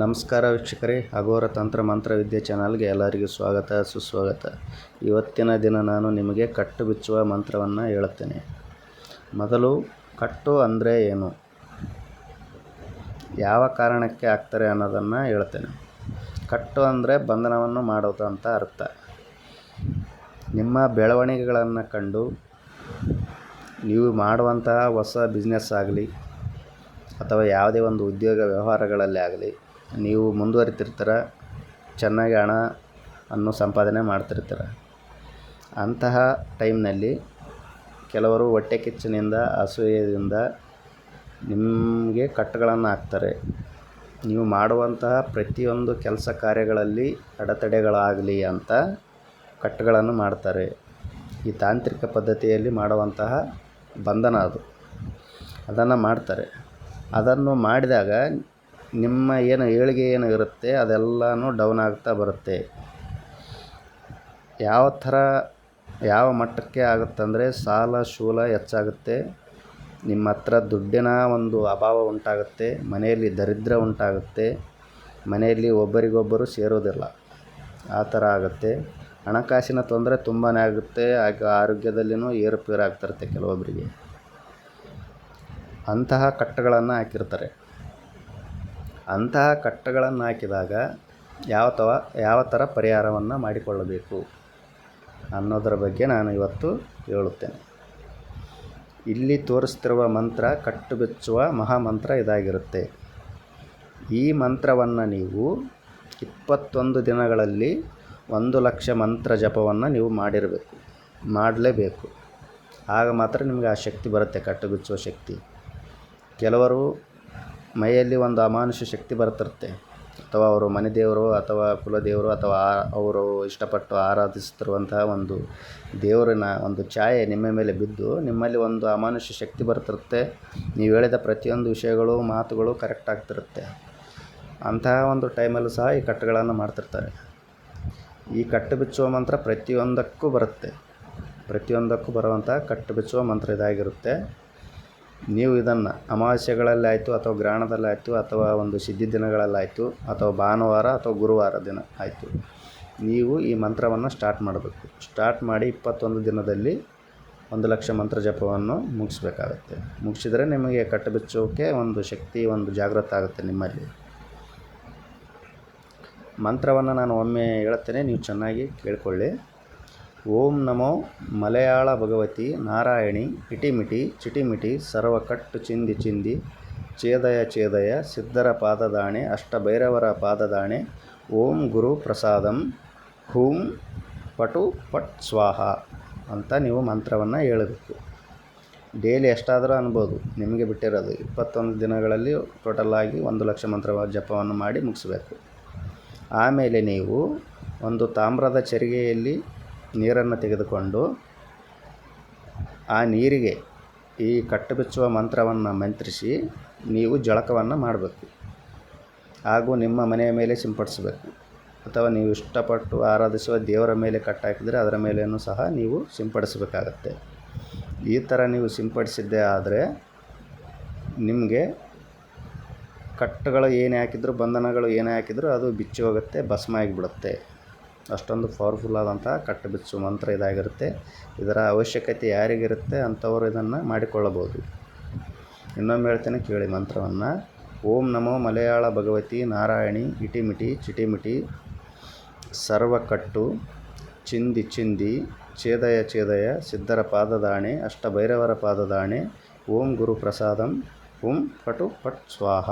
ನಮಸ್ಕಾರ ವೀಕ್ಷಕರೇ ಅಘೋರ ತಂತ್ರ ಮಂತ್ರ ವಿದ್ಯೆ ಚಾನಲ್ಗೆ ಎಲ್ಲರಿಗೂ ಸ್ವಾಗತ, ಸುಸ್ವಾಗತ. ಇವತ್ತಿನ ದಿನ ನಾನು ನಿಮಗೆ ಕಟ್ಟು ಬಿಚ್ಚುವ ಮಂತ್ರವನ್ನು ಹೇಳುತ್ತೇನೆ. ಮೊದಲು ಕಟ್ಟು ಅಂದರೆ ಏನು? ಯಾವ ಕಾರಣಕ್ಕೆ ಆಗ್ತಾರೆ ಅನ್ನೋದನ್ನು ಹೇಳ್ತೇನೆ ಕಟ್ಟು ಅಂದರೆ ಬಂಧನವನ್ನು ಮಾಡೋದು ಅಂತ ಅರ್ಥ. ನಿಮ್ಮ ಬೆಳವಣಿಗೆಗಳನ್ನು ಕಂಡು ನೀವು ಮಾಡುವಂತಹ ಹೊಸ ಬಿಸ್ನೆಸ್ ಆಗಲಿ, ಅಥವಾ ಯಾವುದೇ ಒಂದು ಉದ್ಯೋಗ ವ್ಯವಹಾರಗಳಲ್ಲಿ ಆಗಲಿ ನೀವು ಮುಂದುವರಿತಿರ್ತೀರ, ಚೆನ್ನಾಗಿ ಹಣ ಅನ್ನು ಸಂಪಾದನೆ ಮಾಡ್ತಿರ್ತೀರ. ಅಂತಹ ಟೈಮ್ನಲ್ಲಿ ಕೆಲವರು ಹೊಟ್ಟೆ ಕಿಚ್ಚಿನಿಂದ, ಅಸೂಯೆಯಿಂದ ನಿಮಗೆ ಕಟ್ಟುಗಳನ್ನು ಹಾಕ್ತಾರೆ. ನೀವು ಮಾಡುವಂತಹ ಪ್ರತಿಯೊಂದು ಕೆಲಸ ಕಾರ್ಯಗಳಲ್ಲಿ ಅಡೆತಡೆಗಳಾಗಲಿ ಅಂತ ಕಟ್ಟುಗಳನ್ನು ಮಾಡ್ತಾರೆ. ಈ ತಾಂತ್ರಿಕ ಪದ್ಧತಿಯಲ್ಲಿ ಮಾಡುವಂತಹ ಬಂಧನ ಅದು. ಅದನ್ನು ಮಾಡ್ತಾರೆ. ಅದನ್ನು ಮಾಡಿದಾಗ ನಿಮ್ಮ ಏನು ಏಳಿಗೆ ಏನು ಇರುತ್ತೆ ಅದೆಲ್ಲನೂ ಡೌನ್ ಆಗ್ತಾ ಬರುತ್ತೆ. ಯಾವ ಥರ, ಯಾವ ಮಟ್ಟಕ್ಕೆ ಆಗುತ್ತಂದರೆ ಸಾಲ, ಶೂಲ ಹೆಚ್ಚಾಗುತ್ತೆ. ನಿಮ್ಮ ಹತ್ರ ದುಡ್ಡಿನ ಒಂದು ಅಭಾವ ಉಂಟಾಗುತ್ತೆ, ಮನೆಯಲ್ಲಿ ದರಿದ್ರ ಉಂಟಾಗುತ್ತೆ, ಮನೆಯಲ್ಲಿ ಒಬ್ಬರಿಗೊಬ್ಬರು ಸೇರೋದಿಲ್ಲ. ಆ ಥರ ಆಗುತ್ತೆ. ಹಣಕಾಸಿನ ತೊಂದರೆ ತುಂಬಾ ಆಗುತ್ತೆ ಆಗ ಆರೋಗ್ಯದಲ್ಲಿನೂ ಏರುಪೇರು ಆಗ್ತಿರುತ್ತೆ ಕೆಲವೊಬ್ಬರಿಗೆ ಅಂತಹ ಕಟ್ಟುಗಳನ್ನು ಹಾಕಿರ್ತಾರೆ. ಅಂತಹ ಕಟ್ಟಗಳನ್ನು ಹಾಕಿದಾಗ ಯಾವ ತವ, ಯಾವ ಥರ ಪರಿಹಾರವನ್ನು ಮಾಡಿಕೊಳ್ಳಬೇಕು ಅನ್ನೋದರ ಬಗ್ಗೆ ನಾನು ಇವತ್ತು ಹೇಳುತ್ತೇನೆ. ಇಲ್ಲಿ ತೋರಿಸ್ತಿರುವ ಮಂತ್ರ ಕಟ್ಟು ಬಿಚ್ಚುವ ಮಹಾಮಂತ್ರ ಇದಾಗಿರುತ್ತೆ. ಈ ಮಂತ್ರವನ್ನು ನೀವು ಇಪ್ಪತ್ತೊಂದು ದಿನಗಳಲ್ಲಿ ಒಂದು ಲಕ್ಷ ಮಂತ್ರ ಜಪವನ್ನು ನೀವು ಮಾಡಿರಬೇಕು, ಮಾಡಲೇಬೇಕು. ಆಗ ಮಾತ್ರ ನಿಮಗೆ ಆ ಶಕ್ತಿ ಬರುತ್ತೆ ಕಟ್ಟು ಬಿಚ್ಚುವ ಶಕ್ತಿ. ಕೆಲವರು ಮೈಯಲ್ಲಿ ಒಂದು ಅಮಾನುಷ ಶಕ್ತಿ ಬರ್ತಿರುತ್ತೆ ಅಥವಾ ಅವರು ಮನೆ ದೇವರು ಅಥವಾ ಕುಲದೇವರು ಅಥವಾ ಅವರು ಇಷ್ಟಪಟ್ಟು ಆರಾಧಿಸುತ್ತಿರುವಂತಹ ಒಂದು ದೇವರಿನ ಒಂದು ಛಾಯೆ ನಿಮ್ಮ ಮೇಲೆ ಬಿದ್ದು ನಿಮ್ಮಲ್ಲಿ ಒಂದು ಅಮಾನುಷ್ಯ ಶಕ್ತಿ ಬರ್ತಿರುತ್ತೆ ನೀವು ಹೇಳಿದ ಪ್ರತಿಯೊಂದು ವಿಷಯಗಳು, ಮಾತುಗಳು ಕರೆಕ್ಟ್ ಆಗ್ತಿರುತ್ತೆ. ಅಂತಹ ಒಂದು ಟೈಮಲ್ಲೂ ಸಹ ಈ ಕಟ್ಟುಗಳನ್ನು ಮಾಡ್ತಿರ್ತಾರೆ. ಈ ಕಟ್ಟು ಬಿಚ್ಚುವ ಮಂತ್ರ ಪ್ರತಿಯೊಂದಕ್ಕೂ ಬರುತ್ತೆ. ಪ್ರತಿಯೊಂದಕ್ಕೂ ಬರುವಂಥ ಕಟ್ಟು ಬಿಚ್ಚುವ ಮಂತ್ರ ಇದಾಗಿರುತ್ತೆ. ನೀವು ಇದನ್ನು ಅಮಾವಾಸ್ಯೆಗಳಲ್ಲಾಯಿತು ಅಥವಾ ಗ್ರಹಣದಲ್ಲಿ ಆಯಿತು ಅಥವಾ ಒಂದು ಸಿದ್ಧಿ ದಿನಗಳಲ್ಲಾಯಿತು ಅಥವಾ ಭಾನುವಾರ ಅಥವಾ ಗುರುವಾರ ದಿನ ಆಯಿತು, ನೀವು ಈ ಮಂತ್ರವನ್ನು ಸ್ಟಾರ್ಟ್ ಮಾಡಬೇಕು. ಸ್ಟಾರ್ಟ್ ಮಾಡಿ ಇಪ್ಪತ್ತೊಂದು ದಿನದಲ್ಲಿ ಒಂದು ಲಕ್ಷ ಮಂತ್ರ ಜಪವನ್ನು ಮುಗಿಸ್ಬೇಕಾಗತ್ತೆ. ಮುಗಿಸಿದರೆ ನಿಮಗೆ ಕಟ್ಟು ಬಿಚ್ಚೋಕ್ಕೆ ಒಂದು ಶಕ್ತಿ, ಒಂದು ಜಾಗೃತ ಆಗುತ್ತೆ ನಿಮ್ಮಲ್ಲಿ. ಮಂತ್ರವನ್ನು ನಾನು ಒಮ್ಮೆ ಹೇಳುತ್ತೇನೆ ನೀವು ಚೆನ್ನಾಗಿ ಕೇಳಿಕೊಳ್ಳಿ. ಓಂ ನಮೋ ಮಲಯಾಳ ಭಗವತಿ ನಾರಾಯಣಿ ಇಟಿಮಿಟಿ ಚಿಟಿಮಿಟಿ ಸರ್ವಕಟ್ಟು ಚಿಂದಿ ಚಿಂದಿ ಚೇದಯ ಚೇದಯ ಸಿದ್ಧರ ಪಾದದಾಣೆ ಅಷ್ಟಭೈರವರ ಪಾದದಾಣೆ ಓಂ ಗುರು ಪ್ರಸಾದಂ ಹೂಂ ಪಟು ಪಟ್ ಸ್ವಾಹ ಅಂತ ನೀವು ಮಂತ್ರವನ್ನು ಹೇಳಬೇಕು. ಡೈಲಿ ಎಷ್ಟಾದರೂ ಅನ್ಬೋದು, ನಿಮಗೆ ಬಿಟ್ಟಿರೋದು. ಇಪ್ಪತ್ತೊಂದು ದಿನಗಳಲ್ಲಿ ಟೋಟಲಾಗಿ ಒಂದು ಲಕ್ಷ ಮಂತ್ರ ಜಪವನ್ನು ಮಾಡಿ ಮುಗಿಸ್ಬೇಕು. ಆಮೇಲೆ ನೀವು ಒಂದು ತಾಮ್ರದ ಚರಿಗೆಯಲ್ಲಿ ನೀರನ್ನು ತೆಗೆದುಕೊಂಡು ಆ ನೀರಿಗೆ ಈ ಕಟ್ಟು ಬಿಚ್ಚುವ ಮಂತ್ರವನ್ನು ಮಂತ್ರಿಸಿ ನೀವು ಜಳಕವನ್ನು ಮಾಡಬೇಕು. ಹಾಗೂ ನಿಮ್ಮ ಮನೆಯ ಮೇಲೆ ಸಿಂಪಡಿಸಬೇಕು. ಅಥವಾ ನೀವು ಇಷ್ಟಪಟ್ಟು ಆರಾಧಿಸುವ ದೇವರ ಮೇಲೆ ಕಟ್ಟಾಕಿದರೆ ಅದರ ಮೇಲೆಯೂ ಸಹ ನೀವು ಸಿಂಪಡಿಸಬೇಕಾಗತ್ತೆ. ಈ ಥರ ನೀವು ಸಿಂಪಡಿಸಿದ್ದೇ ಆದರೆ ನಿಮಗೆ ಕಟ್ಟುಗಳು ಏನೇ ಹಾಕಿದ್ರು, ಬಂಧನಗಳು ಏನೇ ಹಾಕಿದ್ರು ಅದು ಬಿಚ್ಚಿ ಹೋಗುತ್ತೆ, ಭಸ್ಮ ಆಗಿಬಿಡುತ್ತೆ. ಅಷ್ಟೊಂದು ಪವರ್ಫುಲ್ ಆದಂಥ ಕಟ್ಟು ಬಿಚ್ಚು ಮಂತ್ರ ಇದಾಗಿರುತ್ತೆ. ಇದರ ಅವಶ್ಯಕತೆ ಯಾರಿಗಿರುತ್ತೆ ಅಂಥವರು ಇದನ್ನು ಮಾಡಿಕೊಳ್ಳಬಹುದು. ಇನ್ನೊಮ್ಮೆ ಹೇಳ್ತೇನೆ, ಕೇಳಿ ಮಂತ್ರವನ್ನು. ಓಂ ನಮೋ ಮಲಯಾಳ ಭಗವತಿ ನಾರಾಯಣಿ, ಇಟಿಮಿಟಿ, ಚಿಟಿಮಿಟಿ, ಸರ್ವಕಟ್ಟು, ಚಿಂದಿ ಚಿಂದಿ, ಛೇದಯ ಛೇದಯ, ಸಿದ್ಧರ ಪಾದದಾಣೆ, ಅಷ್ಟಭೈರವರ ಪಾದದಾಣೆ, ಓಂ ಗುರು ಪ್ರಸಾದಂ ಓಂ ಪಟು ಪಟ್ ಸ್ವಾಹ.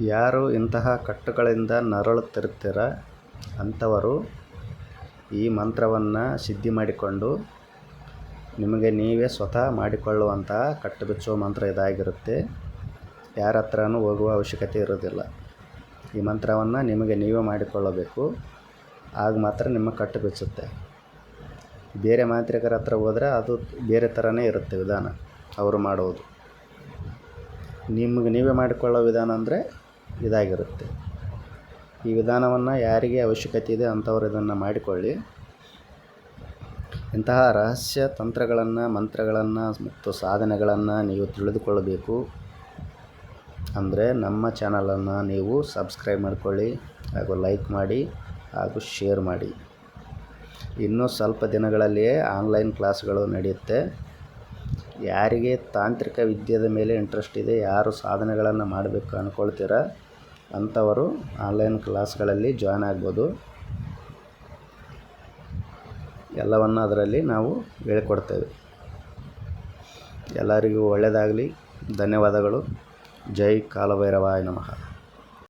ಯಾರು ಇಂತಹ ಕಟ್ಟುಗಳಿಂದ ನರಳುತ್ತಿರ್ತೀರ ಅಂಥವರು ಈ ಮಂತ್ರವನ್ನು ಸಿದ್ಧಿ ಮಾಡಿಕೊಂಡು ನಿಮಗೆ ನೀವೇ ಸ್ವತಃ ಮಾಡಿಕೊಳ್ಳುವಂತಹ ಕಟ್ಟು ಬಿಚ್ಚುವ ಮಂತ್ರ ಇದಾಗಿರುತ್ತೆ. ಯಾರ ಹತ್ರನೂ ಹೋಗುವ ಅವಶ್ಯಕತೆ ಇರೋದಿಲ್ಲ ಈ ಮಂತ್ರವನ್ನು ನಿಮಗೆ ನೀವೇ ಮಾಡಿಕೊಳ್ಳಬೇಕು. ಆಗ ಮಾತ್ರ ನಿಮ್ಮ ಕಟ್ಟು ಬಿಚ್ಚುತ್ತೆ. ಬೇರೆ ಮಾಂತ್ರಿಕರ ಹತ್ರ ಹೋದರೆ ಅದು ಬೇರೆ ಥರನೇ ಇರುತ್ತೆ ವಿಧಾನ ಅವರು ಮಾಡುವುದು. ನಿಮಗೆ ನೀವೇ ಮಾಡಿಕೊಳ್ಳೋ ವಿಧಾನ ಅಂದರೆ ಇದಾಗಿರುತ್ತೆ. ಈ ವಿಧಾನವನ್ನು ಯಾರಿಗೆ ಅವಶ್ಯಕತೆ ಇದೆ ಅಂಥವ್ರು ಇದನ್ನು ಮಾಡಿಕೊಳ್ಳಿ. ಇಂತಹ ರಹಸ್ಯ ತಂತ್ರಗಳನ್ನು, ಮಂತ್ರಗಳನ್ನು ಮತ್ತು ಸಾಧನೆಗಳನ್ನು ನೀವು ತಿಳಿದುಕೊಳ್ಳಬೇಕು ಅಂದರೆ ನಮ್ಮ ಚಾನಲನ್ನು ನೀವು ಸಬ್ಸ್ಕ್ರೈಬ್ ಮಾಡಿಕೊಳ್ಳಿ ಹಾಗೂ ಲೈಕ್ ಮಾಡಿ ಹಾಗೂ ಶೇರ್ ಮಾಡಿ. ಇನ್ನೂ ಸ್ವಲ್ಪ ದಿನಗಳಲ್ಲಿಯೇ ಆನ್ಲೈನ್ ಕ್ಲಾಸ್ಗಳು ನಡೆಯುತ್ತೆ. ಯಾರಿಗೆ ತಾಂತ್ರಿಕ ವಿದ್ಯೆದ ಮೇಲೆ ಇಂಟ್ರೆಸ್ಟ್ ಇದೆ, ಯಾರು ಸಾಧನೆಗಳನ್ನು ಮಾಡಬೇಕು ಅಂದ್ಕೊಳ್ತೀರ ಅಂಥವರು ಆನ್ಲೈನ್ ಕ್ಲಾಸ್ಗಳಲ್ಲಿ ಜಾಯ್ನ್ ಆಗ್ಬೋದು. ಎಲ್ಲವನ್ನು ಅದರಲ್ಲಿ ನಾವು ಹೇಳಿಕೊಡ್ತೇವೆ. ಎಲ್ಲರಿಗೂ ಒಳ್ಳೆಯದಾಗಲಿ. ಧನ್ಯವಾದಗಳು. ಜೈ ಕಾಲಭೈರವಾಯ ನಮಃ.